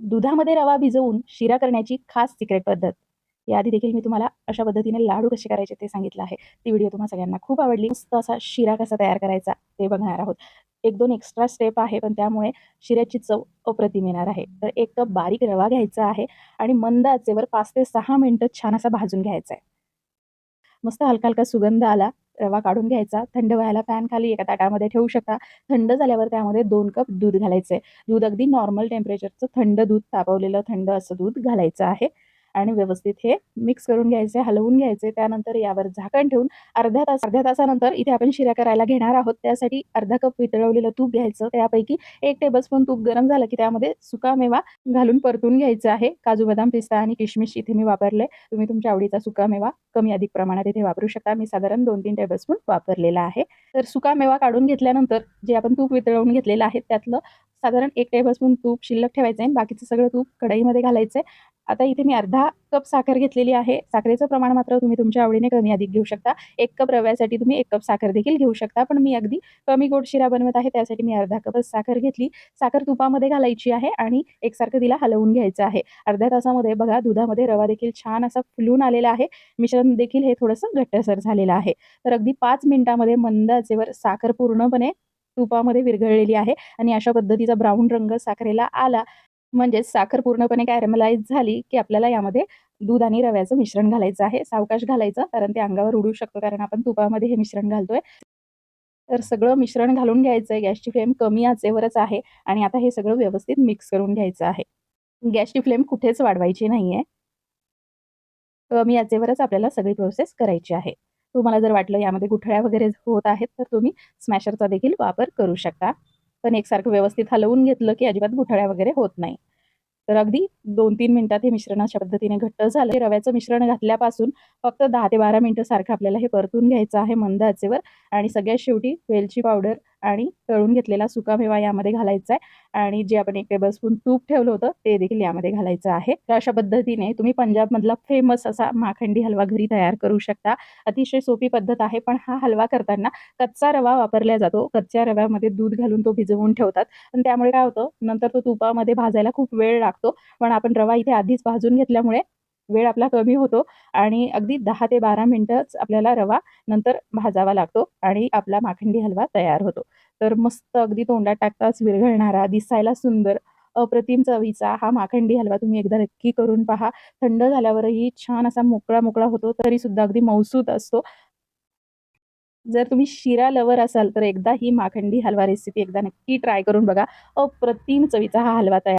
दुधामध्ये रवा भिजवून शिरा करण्याची खास सिक्रेट पद्धत. याआधी देखील मी तुम्हाला अशा पद्धतीने लाडू कसे करायचे ते सांगितलं आहे. ती व्हिडिओ तुम्हाला सगळ्यांना खूप आवडली. मस्त असा शिरा कसा तयार करायचा ते बघणार आहोत. एक दोन एक्स्ट्रा स्टेप आहे पण त्यामुळे शिऱ्याची चव अप्रतिम येणार आहे. तर एक कप बारीक रवा घ्यायचा आहे आणि मंद आचेवर पाच ते सहा मिनिटं छान असा भाजून घ्यायचा आहे. मस्त हलका हलका सुगंध आला. रवा काढून घ्यायचा थंड व्हायला फॅन खाली एका ताटामध्ये ठेवू शकता. थंड झाल्यावर त्यामध्ये दोन कप दूध घालायचं. आहे दूध अगदी नॉर्मल टेम्परेचरचं थंड दूध तापवलेलं थंड असं दूध घालायचं आहे. आणि व्यवस्थित हे मिक्स करून घ्यायचे हलवून घ्यायचे. त्यानंतर यावर झाकण ठेवून अर्ध्या तास अर्ध्या तासानंतर इथे आपण शिऱ्या करायला घेणार आहोत. त्यासाठी अर्धा कप वितळवलेलं तूप घ्यायचं. त्यापैकी एक टेबलस्पून तूप गरम झालं की त्यामध्ये सुका मेवा घालून परतून घ्यायचं आहे. काजू बदाम पिस्ता आणि किशमिश इथे मी वापरले. तुम्ही तुमच्या आवडीचा सुका मेवा कमी अधिक प्रमाणात इथे वापरू शकता. मी साधारण दोन तीन टेबलस्पून वापरलेला आहे. तर सुका मेवा काढून घेतल्यानंतर जे आपण तूप वितळवून घेतलेलं आहे त्यातलं साधारण एक टेबलस्पून तूप शिल्लक ठेवायचं आहे. बाकीचं सगळं तूप कढईमध्ये घालायचं आहे. आता इथे मी अर्धा कप साखर घेतलेली आहे. साखरेचं प्रमाण मात्र तुम्ही तुमच्या आवडीने कमी अधिक घेऊ शकता. एक कप रव्यासाठी तुम्ही एक कप साखर देखील घेऊ शकता. पण मी अगदी कमी गोड शिरा बनवत आहे त्यासाठी मी अर्धा कपच साखर घेतली. साखर तुपामध्ये घालायची आहे आणि एकसारखं तिला हलवून घ्यायचं आहे. अर्ध्या तासामध्ये बघा दुधामध्ये रवा देखील छान असा फुलून आलेला आहे. मिश्रण देखील हे थोडंसं घट्टसर झालेलं आहे. तर अगदी पाच मिनिटामध्ये मंद आचेवर साखर पूर्णपणे तुपामध्ये विरघळलेली आहे आणि अशा पद्धतीचा ब्राऊन रंग साखरेला आला. म्हणजेच साखर पूर्णपणे कॅरमलाइज झाली की आपल्याला यामध्ये दूध आणि रव्याचं मिश्रण घालायचं आहे. सावकाश घालायचं कारण ते अंगावर उडू शकतो कारण आपण तुपामध्ये हे मिश्रण घालतोय. तर सगळं मिश्रण घालून घ्यायचं आहे. गॅसची फ्लेम कमी आचेवरच आहे आणि आता हे सगळं व्यवस्थित मिक्स करून घ्यायचं आहे. गॅसची फ्लेम कुठेच वाढवायची नाही आहे कमी आचेवरच आपल्याला सगळी प्रोसेस करायची आहे. तुम्हाला जर वाटलं यामध्ये गुठळ्या वगैरे होत आहेत तर तुम्ही स्मॅशरचा देखील वापर करू शकता. पण एकसारखं व्यवस्थित हलवून घेतलं की अजिबात गुठळ्या वगैरे होत नाही. तर अगदी दोन तीन मिनिटात हे मिश्रण अशा पद्धतीने घट्ट झालं. रव्याचं मिश्रण घातल्यापासून फक्त दहा ते बारा मिनिटं सारखं आपल्याला हे परतून घ्यायचं आहे मंद आचेवर. आणि सगळ्यात शेवटी वेलची पावडर आणि तळून घेतलेला सुका मेवा यामध्ये घालायचा आहे. आणि जे आपण एक टेबल स्पून तूप ठेवलं होतं ते देखील यामध्ये घालायचं आहे. तर अशा पद्धतीने तुम्ही पंजाबमधला फेमस असा माखंडी हलवा घरी तयार करू शकता. अतिशय सोपी पद्धत आहे पण हा हलवा करताना कच्चा रवा वापरला जातो. कच्च्या रव्यामध्ये दूध घालून तो भिजवून ठेवतात. पण त्यामुळे काय होतं नंतर तो तुपामध्ये भाजायला खूप वेळ लागतो. पण आपण रवा इथे आधीच भाजून घेतल्यामुळे वेळ आपला कमी होतो आणि अगदी दहा ते बारा मिनटंच आपल्याला रवा नंतर भाजावा लागतो आणि आपला माखंडी हलवा तयार होतो. तर मस्त अगदी तोंडात टाकताच विरघळणारा दिसायला सुंदर अप्रतिम चवीचा हा माखंडी हलवा तुम्ही एकदा नक्की करून पहा. थंड झाल्यावरही छान असा मोकळा मोकळा होतो तरी सुद्धा अगदी मौसूद असतो. जर तुम्ही शिरा लवर असाल तर एकदा ही माखंडी हलवा रेसिपी एकदा नक्की ट्राय करून बघा. अप्रतिम चवीचा हा हलवा तयार